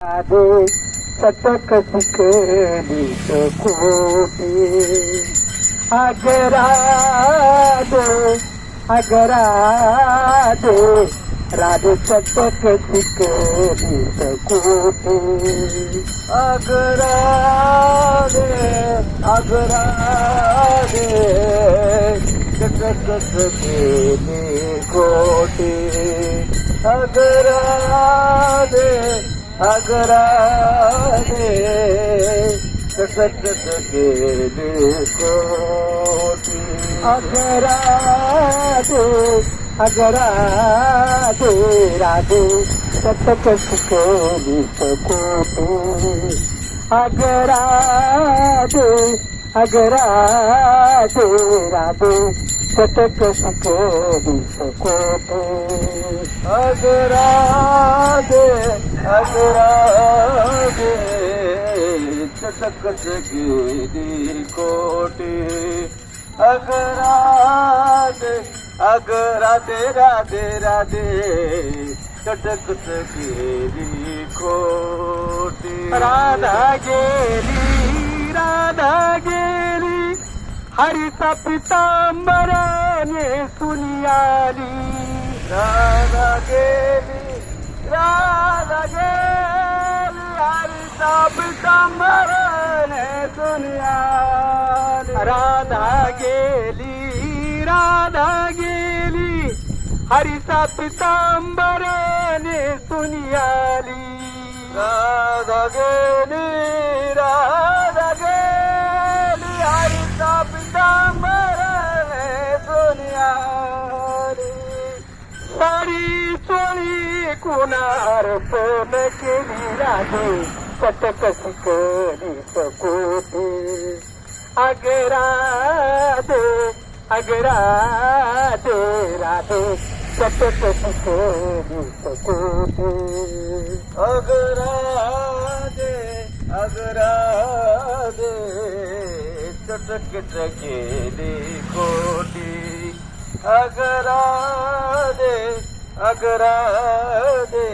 आधे सतक शिकली कोटी अगराधे अगराधे राधे सतक शिकली कोटी अगराधे अगराधे सतक शिकली कोटी अगराधे अगराने सकत गेले कोटी अगराधे अगराधे राधे सतत शिकली कोटी अगराधे अगराधे राधे सतत सको कोटी अगराधे अगराधे चटक गेली कोटी अगराधे अगराधे राधे राधे चटक गेली राधा गेली राधा गेली हरिता पितांबराने सुनियाली राधा गेली राधा गेली राधा गेली. हरिसा गेली सुनियाली राधा गेली राधा कुणार फोन केली राधे कटक शिकली सकोटी अगराधे अगराधे राधे कटक शिकली सकोटी अगराधे अगराधे चटक गेली कोटी। अगराधे अगराधे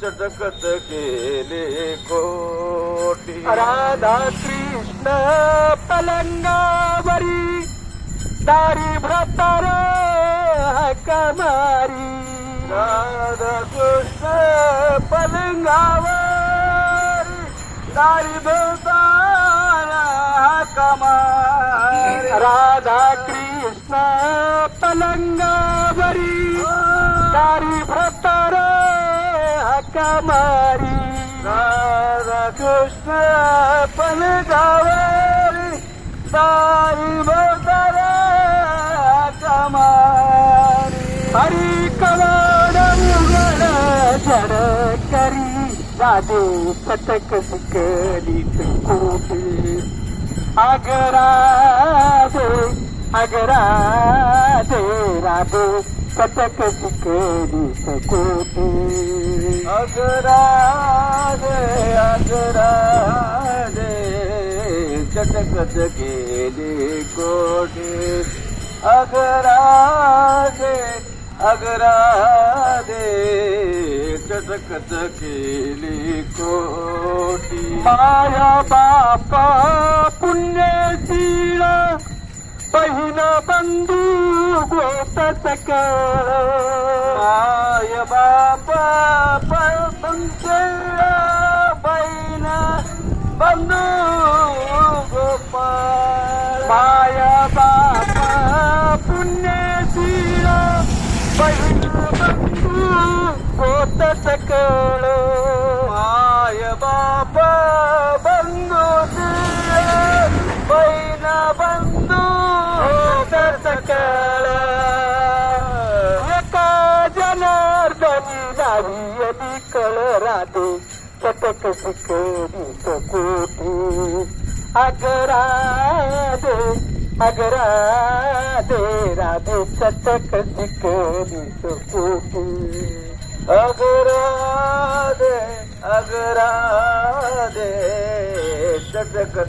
चटकत गेले कोटी. राधा कृष्ण पलंगावरी दारी भ्रतर कमारी राधा कृष्ण पलंगावरी दारी भ्रतर कमारी राधा कृष्ण पलंगावरी कमारी राधा कृष्ण पलंगावरी दारी भ्रतर कमारी. हरी कवाड उघड जड करी राधे पटक शिकली कोटी अगराधे अगराधे राधे. कटक शिकली सकोटी अगराधे अगराधे चटकत गेली कोटी अगराधे अगराधे चटकत गेली कोटी माया बापा पुण्यशील बहीण बंधू गोत सकळ राधे चटक शिकली कोटी अगराधे अगराधे राधे चटक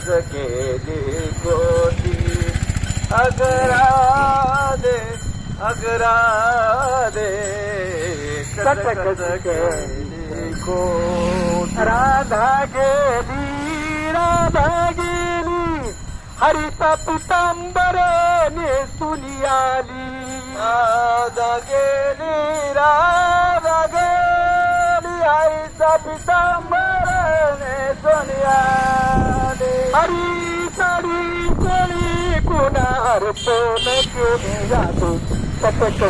शिकली कोटी अगराधे अगराधे चटकत गेली कोटी को राधा गेली राधा गेली हरिता पितांबर नेसुनी आली. राधा गेली राधा गेली आईचा ने सोनियाली हरी साडी चळी कुणार पोन केली जातो? सतत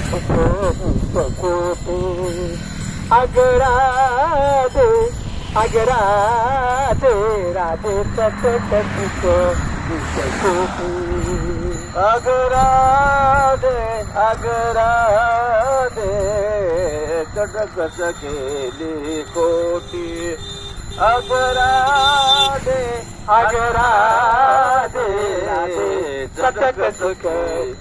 कोटी अगरा दे अगरा दे राधे सतत कोटी अगरा दे अगरा दे गेली कोटी. अगरा दे अगरा दे राधे कोटी.